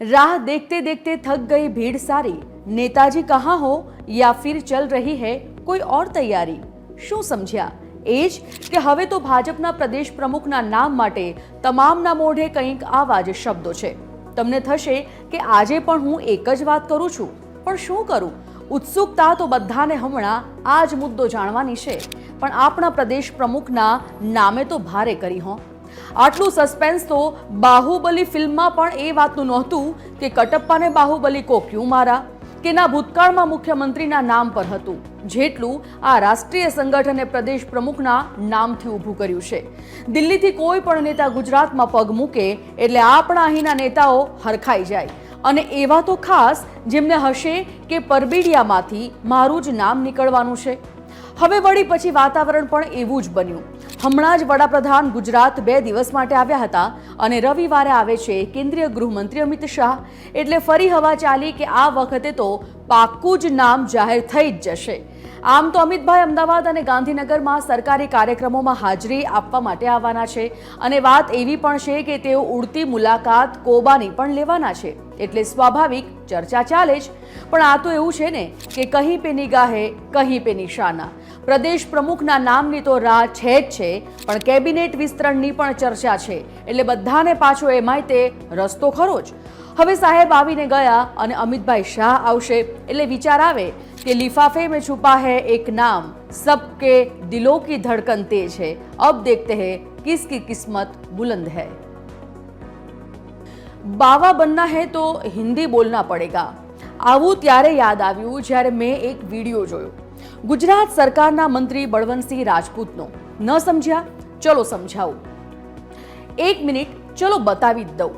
राह देखते देखते थक गई भीड़ सारी नेताजी कहाँ हो या फिर चल રહી है કોઈ ઓર તૈયારી શું સમજ્યા એ જ કે હવે તો ભાજપના પ્રદેશ પ્રમુખના નામ માટે તમામના મોઢે કંઈક આવા જ શબ્દો છે તમને થશે કે આજે પણ હું એક જ વાત કરું છું પણ શું કરું ઉત્સુકતા તો બધાને હમણાં આ જ મુદ્દો જાણવાની છે પણ આપણા પ્રદેશ પ્રમુખના નામે તો ભારે કરી હો આટલું સસ્પેન્સ તો બાહુબલી ફિલ્મમાં પણ એ વાતનું નહોતું કે કટપ્પાને બાહુબલી કો ક્યું મારા, કે ના ભૂતકાળમાં મુખ્યમંત્રીના નામ પર હતું, જેટલું આ રાષ્ટ્રીય સંગઠને પ્રદેશ પ્રમુખના નામથી ઊભું કર્યું છે. દિલ્હીથી કોઈ પણ નેતા ગુજરાતમાં પગ મૂકે એટલે આપણા અહીંના નેતાઓ હરખાઈ જાય. અને એવા તો ખાસ જેમને હશે કે પરબીડિયામાંથી મારું જ નામ નીકળવાનું છે. હવે વળી પછી વાતાવરણ પણ એવું જ બન્યું. હમણાં જ વડાપ્રધાન ગુજરાત બે દિવસ માટે આવ્યા હતા અને રવિવારે આવે છે કેન્દ્રીય ગૃહમંત્રી અમિત શાહ. એટલે ફરી હવા ચાલી કે આ વખતે તો પાક્કું જ નામ જાહેર થઈ જ જશે. આમ તો અમિતભાઈ અમદાવાદ અને ગાંધીનગરમાં સરકારી કાર્યક્રમોમાં હાજરી આપવા માટે આવવાના છે. અને વાત એવી પણ છે કે તેઓ ઉડતી મુલાકાત કોબાની પણ લેવાના છે. એટલે સ્વાભાવિક ચર્ચા ચાલે જ. પણ આ તો એવું છે ને કે કહી પે નિગાહે, કહી પે નિશાના. પ્રદેશ પ્રમુખના નામની તો રાહ છે જ છે, પણ કેબિનેટ વિસ્તરણની પણ ચર્ચા છે. એટલે બધાને પાછો એ તે રસ્તો ખરો જ. હવે સાહેબ આવીને ગયા અને અમિતભાઈ શાહ આવશે, એટલે વિચાર આવે કે લિફાફે મેં છુપા હૈ એક નામ સબકે દિલો કી ધડકન તે છે. અબ દેખતે હે કિસકી કિસ્મત બુલંદ હૈ. બાવા બનના હૈ તો હિન્દી બોલના પડેગા. આવું ત્યારે યાદ આવ્યું જ્યારે મેં એક વીડિયો જોયો. ગુજરાત સરકારના મંત્રી બળવંતસિંહ રાજપૂતનો ન સમજ્યા ચલો સમજાવું એક મિનિટ ચલો બતાવી જ દઉં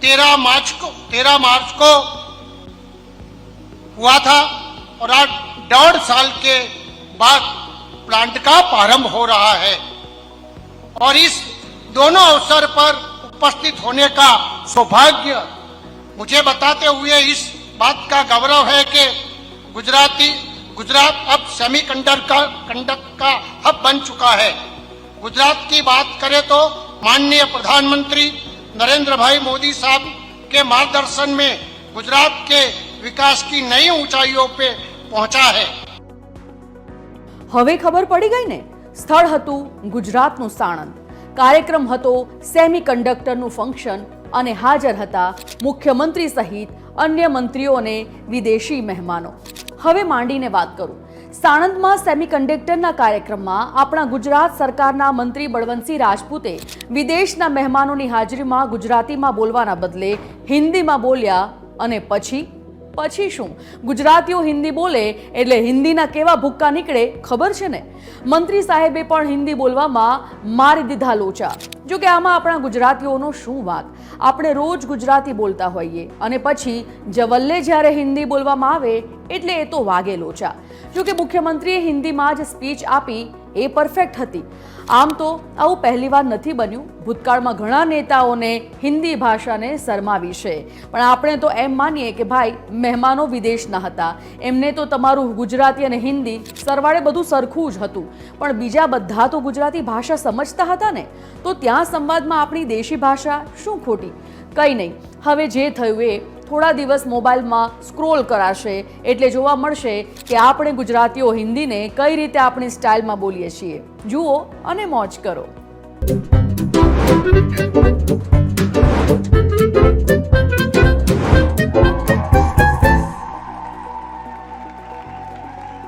तेरह मार्च को तेरह मार्च को हुआ था और आज डेढ़ साल के बाद प्लांट का प्रारंभ हो रहा है और इस दोनों अवसर पर उपस्थित होने का सौभाग्य मुझे बताते हुए इस बात का गौरव है कि गुजराती गुजरात अब सेमी कंडक्टर कंडक्ट का हब बन चुका है गुजरात की बात करें तो माननीय प्रधानमंत्री नरेंद्र भाई मोदी साहब के मार्गदर्शन में गुजरात के विकास की नई ऊंचाइयों पे पहुंचा है હવે ખબર પડી ગઈ ને સ્થળ હતું ગુજરાતનું સાણંદ કાર્યક્રમ હતો સેમી કંડક્ટરનું ફંક્શન અને હાજર હતા મુખ્યમંત્રી સહિત અન્ય મંત્રીઓ અને વિદેશી મહેમાનો હવે માંડીને વાત કરું. સાણંદમાં સેમિકન્ડક્ટરના કાર્યક્રમમાં આપણા ગુજરાત સરકારના મંત્રી બળવંતસિંહ રાજપૂતે વિદેશના મહેમાનોની હાજરીમાં ગુજરાતીમાં બોલવાના બદલે હિન્દીમાં બોલ્યા અને પછી? પછી શું? ગુજરાતીઓ હિન્દી બોલે એટલે હિન્દીના કેવા ભૂક્કા નીકળે? ખબર છે ને? મંત્રી સાહેબે પણ હિન્દી બોલવામાં મારી દીધા લોચા. જો કે આમાં આપણા ગુજરાતીઓનો શું વાંક? આપણે રોજ ગુજરાતી બોલતા હોઈએ અને પછી જવલ્લે જ્યારે હિન્દી બોલવામાં આવે એટલે એ તો વાગે લોચા જોકે મુખ્યમંત્રીએ હિન્દીમાં જ સ્પીચ આપી, એ પરફેક્ટ હતી. આમ તો આવું પહેલીવાર નથી બન્યું. ભૂતકાળમાં ઘણા નેતાઓને હિન્દી ભાષાને શરમાવી છે. પણ આપણે તો એમ માનીએ કે ભાઈ, મહેમાનો વિદેશના હતા. એમને તો તમારું ગુજરાતી અને હિન્દી સરવાળે બધું સરખું જ હતું. પણ બીજા બધા તો ગુજરાતી ભાષા સમજતા હતા ને? તો ત્યાં સંવાદમાં આપણી દેશી ભાષા શું ખોટી? કંઈ નહીં. હવે જે થયું એ થોડા દિવસ મોબાઈલમાં સ્ક્રોલ કરાશે એટલે જોવા મળશે કે આપણે ગુજરાતીઓ હિન્દીને કઈ રીતે આપણી સ્ટાઇલમાં બોલીએ છીએ. જુઓ અને મોજ કરો.